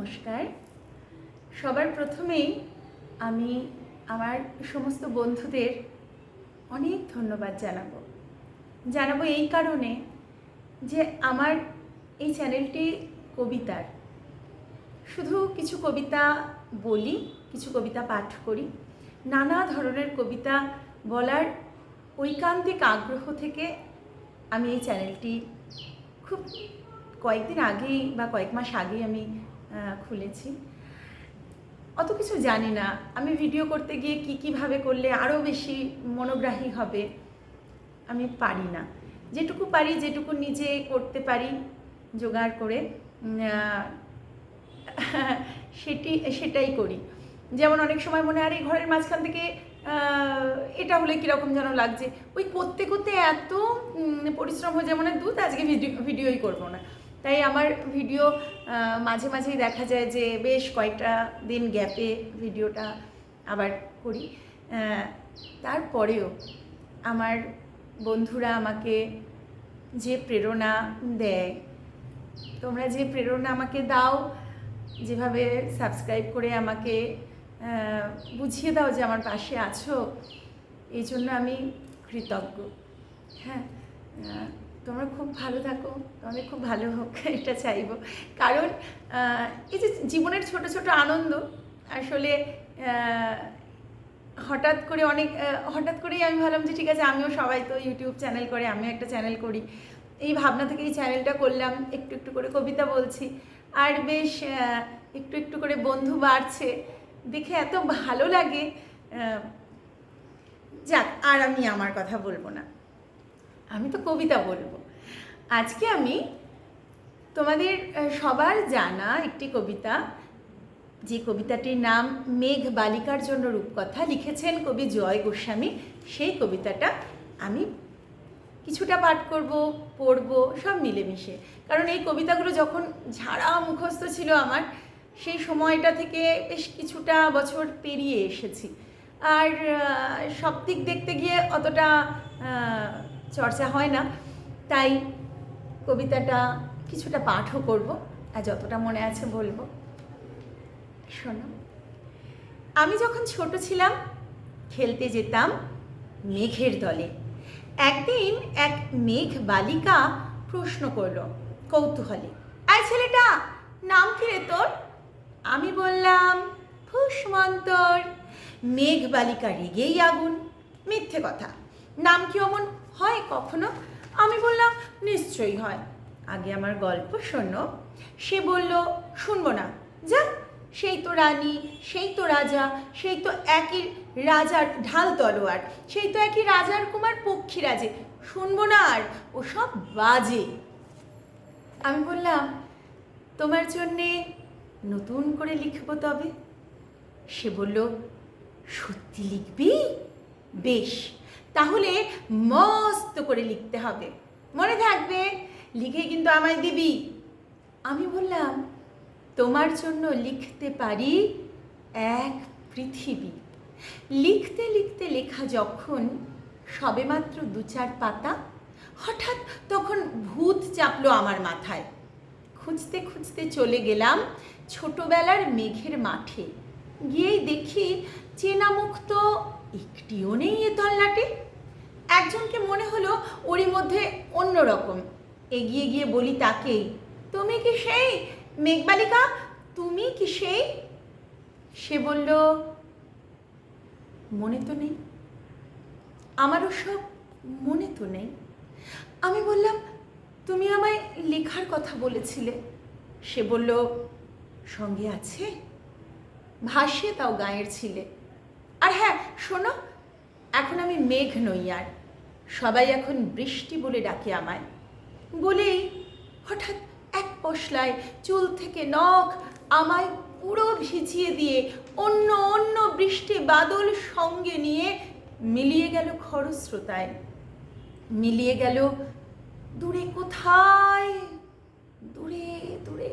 নমস্কার। সবার প্রথমেই আমি আমার সমস্ত বন্ধুদের অনেক ধন্যবাদ জানাব। জানাব এই কারণে যে আমার এই চ্যানেলটি কবিতার। শুধু কিছু কবিতা বলি, কিছু কবিতা পাঠ করি। নানা ধরনের কবিতা বলার ঐকান্তিক আগ্রহ থেকে আমি এই চ্যানেলটি খুব কয়েকদিন আগেই বা কয়েক মাস আগেই আমি খুলেছি। অত কিছু জানি না। আমি ভিডিও করতে গিয়ে কী কীভাবে করলে আরও বেশি মনোগ্রাহী হবে, আমি পারি না। যেটুকু পারি, যেটুকু নিজে করতে পারি, জোগাড় করে সেটি, সেটাই করি। যেমন অনেক সময় মনে হয় এই ঘরের মাঝখান থেকে এটা হলে কীরকম যেন লাগছে? ওই করতে করতে এত পরিশ্রম হয়ে যায়, মনে দুধ আজকে ভিডিও, ভিডিওই করব না। তাই আমার ভিডিও মাঝে মাঝেই দেখা যায় যে বেশ কয়েকটা দিন গ্যাপে ভিডিওটা আবার করি। তারপরেও আমার বন্ধুরা আমাকে যে প্রেরণা দেয়, তোমরা যে প্রেরণা আমাকে দাও, যেভাবে সাবস্ক্রাইব করে আমাকে বুঝিয়ে দাও যে আমার পাশে আছো, এই জন্য আমি কৃতজ্ঞ। হ্যাঁ তোমরা খুব ভালো থাকো তোমাদের খুব ভালো হোক, এটা চাইব। কারণ এই যে জীবনের ছোট ছোট আনন্দ, আসলে হঠাৎ করে অনেক হঠাৎ করেই আমি ভাবলাম যে ঠিক আছে, আমিও সবাই তো ইউটিউব চ্যানেল করে, আমিও একটা চ্যানেল করি। এই ভাবনা থেকে এই চ্যানেলটা করলাম, একটু একটু করে কবিতা বলছি। আর বেশ একটু একটু করে বন্ধু বাড়ছে। দেখে এত ভালো লাগে যাক, আর আমি আমার কথা বলব না। আমি তো কবিতা বলব। আজকে আমি তোমাদের সবার জানা একটি কবিতা, যে কবিতাটির নাম মেঘ বালিকার জন্য রূপকথা লিখেছেন কবি জয় গোস্বামী। সেই কবিতাটা আমি কিছুটা পাঠ করব, পড়ব, সব মিলেমিশে। কারণ এই কবিতাগুলো যখন ঝাড়া মুখস্থ ছিল আমার, সেই সময়টা থেকে বেশ কিছুটা বছর পেরিয়ে এসেছি। আর সব দিক দেখতে গিয়ে অতটা চর্চা হয় না, তাই কবিতাটা কিছুটা পাঠও করব আর যতটা মনে আছে বলব। শোনো, আমি যখন ছোট ছিলাম, খেলতে যেতাম মেঘের দলে। একদিন এক মেঘ বালিকা প্রশ্ন করল, কৌতূহলে, আয় ছেলেটা, নাম কি রে তোর? আমি বললাম ফুসমন্তর মেঘ বালিকা রেগেই আগুন, মিথ্যে কথা। নাম কি অমন? হয় কখনো? আমি বললাম, নিশ্চয়ই হয়। আগে আমার গল্প শোনো। সে বলল, শুনব না। যা, সেই তো রানী, সেই তো রাজা, সেই তো একই রাজার ঢাল তলোয়ার, সেই তো একই রাজার কুমার পক্ষীরাজে। শুনব না আর, ও সব বাজে। আমি বললাম, তোমার জন্যে নতুন করে লিখব তবে? সে বলল, সত্যি লিখবি? বেশ তাহলে মস্ত করে লিখতে হবে। মনে থাকবে? লিখে কিন্তু আমায় দিবি। আমি বললাম, তোমার জন্য লিখতে পারি এক পৃথিবী। লিখতে লিখতে লেখা যখন সবেমাত্র দু চার পাতা, হঠাৎ তখন ভূত চাপলো আমার মাথায়। খুঁজতে খুঁজতে চলে গেলাম ছোটবেলার মেঘের মাঠে। গিয়েই দেখি চেনা মুখ তো একটিও নেই এ তল্লাটে। একজনকে মনে হলো ওরই মধ্যে অন্যরকম। এগিয়ে গিয়ে বলি তাকেই তুমি কি সেই? মেঘবালিকা? তুমি কি সেই? সে বলল, মনে তো নেই। আমারও সব মনে তো নেই। আমি বললাম, তুমি আমায় লেখার কথা বলেছিলে। সে বলল, সঙ্গে আছে? ভাসে তাও গায়ের ছিলে। আর হ্যাঁ শোনো, এখন আমি মেঘ নই আর। সবাই এখন বৃষ্টি বলে ডাকে আমায়। বলেই হঠাৎ এক পশলায় চুল থেকে নখ আমায় পুরো ভিজিয়ে দিয়ে অন্য অন্য বৃষ্টি বাদল সঙ্গে নিয়ে মিলিয়ে গেল খরস্রোতায়। মিলিয়ে গেল দূরে কোথায় দূরে দূরে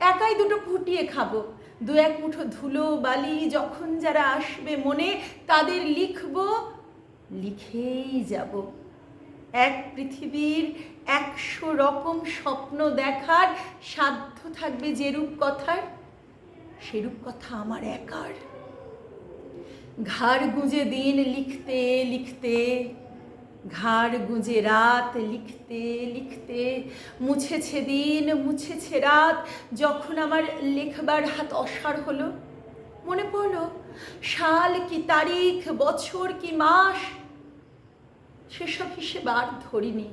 একাই দুটো ফুটিয়ে খাব। দু এক মুঠো ধুলো, বালি, যখন যারা আসবে মনে, তাদের লিখব, লিখেই যাব। এক পৃথিবীর একশো রকম স্বপ্ন দেখার সাধ্য থাকবে যেরূপ কথার, সেরূপ কথা আমার একার। ঘাড় গুঁজে দিন লিখতে লিখতে ঘাড় গুঁজে রাত লিখতে লিখতে, মুছেছে দিন, মুছেছে রাত, যখন আমার লেখবার হাত অসাড় হলো, মনে পড়ল, সাল কি তারিখ, বছর কি মাস? সেসব হিসেব আর ধরিনি।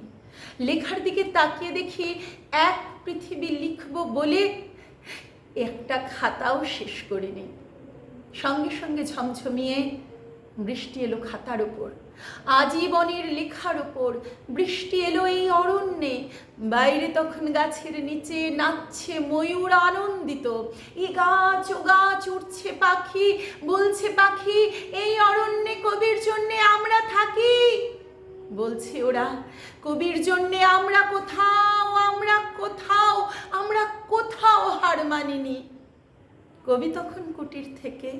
লেখার দিকে তাকিয়ে দেখি এক পৃথিবী লিখব বলে একটা খাতাও শেষ করিনি। সঙ্গে সঙ্গে ঝমঝমিয়ে বৃষ্টি এলো খাতার ওপর আজীবনের লেখার ওপর বৃষ্টি এলো এই অরণ্যে। বাইরে তখন গাছের নিচে নাচছে ময়ূর আনন্দিত। এ গাছ, ও গাছ উঠছে পাখি, বলছে পাখি, এই অরণ্যে কবির জন্যে আমরা থাকি। বলছে ওরা, কবির জন্যে আমরা কোথাও আমরা কোথাও আমরা কোথাও হার মানিনি। কবি তখন কুটির থেকে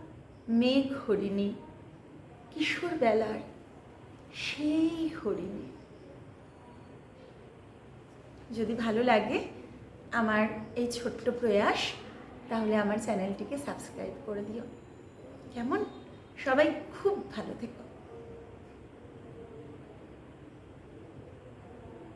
মেঘ হরিণী, কিশোর বেলার সেই হরিণী। যদি ভালো লাগে আমার এই ছোট্ট প্রয়াস, তাহলে আমার চ্যানেলটিকে সাবস্ক্রাইব করে দিও। কেমন? সবাই খুব ভালো থেকো।